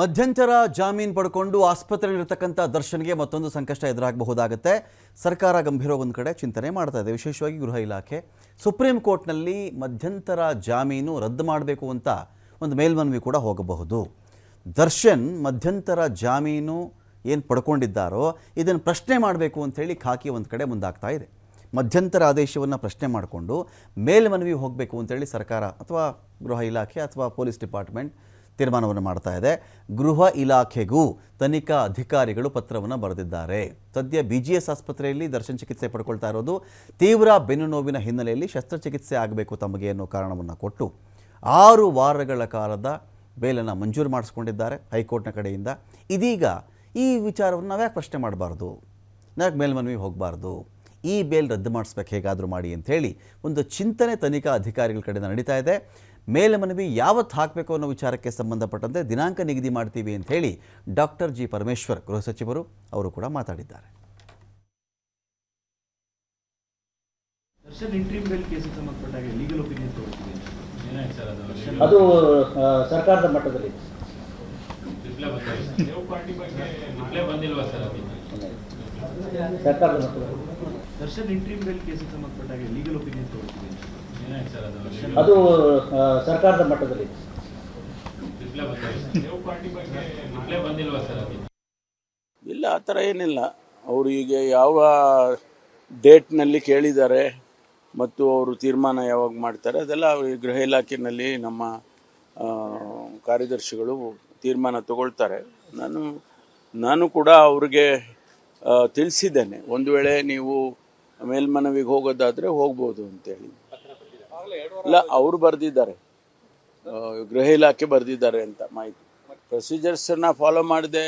ಮಧ್ಯಂತರ ಜಾಮೀನು ಪಡ್ಕೊಂಡು ಆಸ್ಪತ್ರೆಯಲ್ಲಿರ್ತಕ್ಕಂಥ ದರ್ಶನ್ಗೆ ಮತ್ತೊಂದು ಸಂಕಷ್ಟ ಎದುರಾಗಬಹುದಾಗುತ್ತೆ. ಸರ್ಕಾರ ಗಂಭೀರ ಒಂದು ಕಡೆ ಚಿಂತನೆ ಮಾಡ್ತಾ ಇದೆ. ವಿಶೇಷವಾಗಿ ಗೃಹ ಇಲಾಖೆ. ಸುಪ್ರೀಂ ಕೋರ್ಟ್ನಲ್ಲಿ ಮಧ್ಯಂತರ ಜಾಮೀನು ರದ್ದು ಮಾಡಬೇಕು ಅಂತ ಒಂದು ಮೇಲ್ಮನವಿ ಕೂಡ ಹೋಗಬಹುದು. ದರ್ಶನ್ ಮಧ್ಯಂತರ ಜಾಮೀನು ಏನು ಪಡ್ಕೊಂಡಿದ್ದಾರೋ ಇದನ್ನು ಪ್ರಶ್ನೆ ಮಾಡಬೇಕು ಅಂಥೇಳಿ ಖಾಕಿ ಒಂದು ಕಡೆ ಮುಂದಾಗ್ತಾ ಇದೆ. ಮಧ್ಯಂತರ ಆದೇಶವನ್ನು ಪ್ರಶ್ನೆ ಮಾಡಿಕೊಂಡು ಮೇಲ್ಮನವಿ ಹೋಗಬೇಕು ಅಂತೇಳಿ ಸರ್ಕಾರ ಅಥವಾ ಗೃಹ ಇಲಾಖೆ ಅಥವಾ ಪೊಲೀಸ್ ಡಿಪಾರ್ಟ್ಮೆಂಟ್ ತೀರ್ಮಾನವನ್ನು ಮಾಡ್ತಾ ಇದೆ. ಗೃಹ ಇಲಾಖೆಗೂ ತನಿಖಾ ಅಧಿಕಾರಿಗಳು ಪತ್ರವನ್ನು ಬರೆದಿದ್ದಾರೆ. ಸದ್ಯ ಬಿ ಜಿ ಎಸ್ ಆಸ್ಪತ್ರೆಯಲ್ಲಿ ದರ್ಶನ್ ಚಿಕಿತ್ಸೆ ಪಡ್ಕೊಳ್ತಾ ಇರೋದು. ತೀವ್ರ ಬೆನ್ನು ನೋವಿನ ಹಿನ್ನೆಲೆಯಲ್ಲಿ ಶಸ್ತ್ರಚಿಕಿತ್ಸೆ ಆಗಬೇಕು ತಮಗೆ ಅನ್ನೋ ಕಾರಣವನ್ನು ಕೊಟ್ಟು ಆರು ವಾರಗಳ ಕಾಲದ ಬೇಲನ್ನು ಮಂಜೂರು ಮಾಡಿಸ್ಕೊಂಡಿದ್ದಾರೆ ಹೈಕೋರ್ಟ್ನ ಕಡೆಯಿಂದ. ಇದೀಗ ಈ ವಿಚಾರವನ್ನು ನಾವ್ಯಾಕೆ ಪ್ರಶ್ನೆ ಮಾಡಬಾರ್ದು? ನಾವು ಮೇಲ್ಮನವಿ ಹೋಗಬಾರ್ದು? ಈ ಬೇಲ್ ರದ್ದು ಮಾಡಿಸ್ಬೇಕು ಹೇಗಾದರೂ ಮಾಡಿ ಅಂಥೇಳಿ ಒಂದು ಚಿಂತನೆ ತನಿಖಾ ಅಧಿಕಾರಿಗಳ ಕಡೆಯಿಂದ ನಡೀತಾ ಇದೆ. ಮೇಲ್ಮನವಿ ಯಾವತ್ತು ಹಾಕಬೇಕು ಅನ್ನೋ ವಿಚಾರಕ್ಕೆ ಸಂಬಂಧಪಟ್ಟಂತೆ ದಿನಾಂಕ ನಿಗದಿ ಮಾಡ್ತೀವಿ ಅಂತ ಹೇಳಿ ಡಾಕ್ಟರ್ ಜಿ ಪರಮೇಶ್ವರ್ ಗೃಹ ಸಚಿವರು ಅವರು ಕೂಡ ಮಾತಾಡಿದ್ದಾರೆ. ದರ್ಶನ್ ಇಂಟ್ರೀಮ್ ಬೆಲ್ ಕೇಸಿಗೆ ಸಂಬಂಧಪಟ್ಟಾಗ ಲೀಗಲ್ ಒಪಿನಿಯನ್ ತಗೊಳ್ತೀವಿ ಏನಾಯ್ತು ಸರ್ ಅದು ಸರ್ಕಾರದ ಮಟ್ಟದಲ್ಲಿ. ಸರ್ಕಾರದ ಮಟ್ಟದಲ್ಲಿ. ದರ್ಶನ್ ಇಂಟ್ರೀಮ್ ಬೆಲ್ ಕೇಸಿಗೆ ಸಂಬಂಧಪಟ್ಟಾಗ ಲೀಗಲ್ ಒಪಿನಿಯನ್ ತಗೊಳ್ತೀವಿ ಅದು ಸರ್ಕಾರದ ಮಟ್ಟದಲ್ಲಿ. ಇಲ್ಲ, ಆ ಥರ ಏನಿಲ್ಲ. ಅವರು ಈಗ ಯಾವ ಡೇಟ್ನಲ್ಲಿ ಕೇಳಿದ್ದಾರೆ ಮತ್ತು ಅವರು ತೀರ್ಮಾನ ಯಾವಾಗ ಮಾಡ್ತಾರೆ, ಅದೆಲ್ಲ ಗೃಹ ಇಲಾಖೆಯಲ್ಲಿ ನಮ್ಮ ಕಾರ್ಯದರ್ಶಿಗಳು ತೀರ್ಮಾನ ತಗೊಳ್ತಾರೆ. ನಾನು ನಾನು ಕೂಡ ಅವ್ರಿಗೆ ತಿಳಿಸಿದ್ದೇನೆ. ಒಂದು ವೇಳೆ ನೀವು ಮೇಲ್ಮನವಿಗೆ ಹೋಗೋದಾದರೆ ಹೋಗ್ಬೋದು ಅಂತೇಳಿ. ಇಲ್ಲ ಅವರು ಬರೆದಿದ್ದಾರೆ. ಗೃಹ ಇಲಾಖೆ ಬರ್ದಿದ್ದಾರೆ ಅಂತ ಮಾಹಿತಿ. ಪ್ರೊಸೀಜರ್ಸನ್ನು ಫಾಲೋ ಮಾಡದೆ